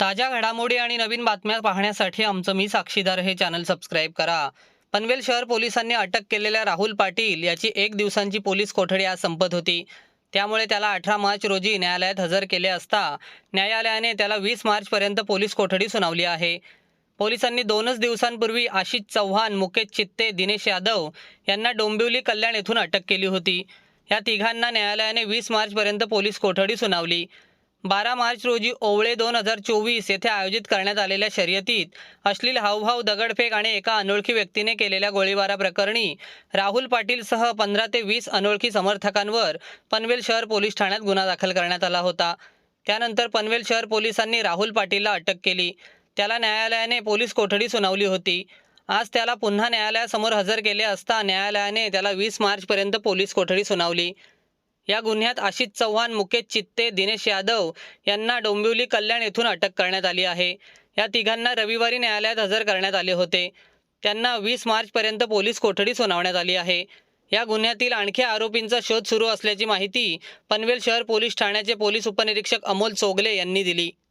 ताज्या घडामोडी आणि नवीन बातम्या पाहण्यासाठी आमचं मी साक्षीदार हे चॅनल सबस्क्राईब करा. पनवेल शहर पोलिसांनी अटक केलेल्या राहुल पाटील याची एक दिवसांची पोलीस कोठडी आज संपत होती. त्यामुळे त्याला अठरा मार्च रोजी न्यायालयात हजर केले असता न्यायालयाने त्याला वीस मार्चपर्यंत पोलीस कोठडी सुनावली आहे. पोलिसांनी दोनच दिवसांपूर्वी आशिष चव्हाण मुकेश चित्ते दिनेश यादव यांना डोंबिवली कल्याण येथून अटक केली होती. या तिघांना न्यायालयाने वीस मार्चपर्यंत पोलीस कोठडी सुनावली. बारा मार्च रोजी ओवळे दोन हजार चोवीस येथे आयोजित करण्यात आलेल्या शर्यतीत अश्लील हावभाव दगडफेक आणि एका अनोळखी व्यक्तीने केलेल्या गोळीबाराप्रकरणी राहुल पाटीलसह पंधरा ते वीस अनोळखी समर्थकांवर पनवेल शहर पोलीस ठाण्यात गुन्हा दाखल करण्यात आला होता. त्यानंतर पनवेल शहर पोलिसांनी राहुल पाटीलला अटक केली. त्याला न्यायालयाने पोलीस कोठडी सुनावली होती. आज त्याला पुन्हा न्यायालयासमोर हजर केले असता न्यायालयाने त्याला वीस मार्चपर्यंत पोलीस कोठडी सुनावली. या गुन्ह्यात आशिष चव्हाण मुकेश चित्ते दिनेश यादव यांना डोंबिवली कल्याण येथून अटक करण्यात आली आहे. या तिघांना रविवारी न्यायालयात हजर करण्यात आले होते. त्यांना वीस मार्चपर्यंत पोलीस कोठडी सुनावण्यात आली आहे. या गुन्ह्यातील आणखी आरोपींचा शोध सुरू असल्याची माहिती पनवेल शहर पोलीस ठाण्याचे पोलीस उपनिरीक्षक अमोल चोगले यांनी दिली.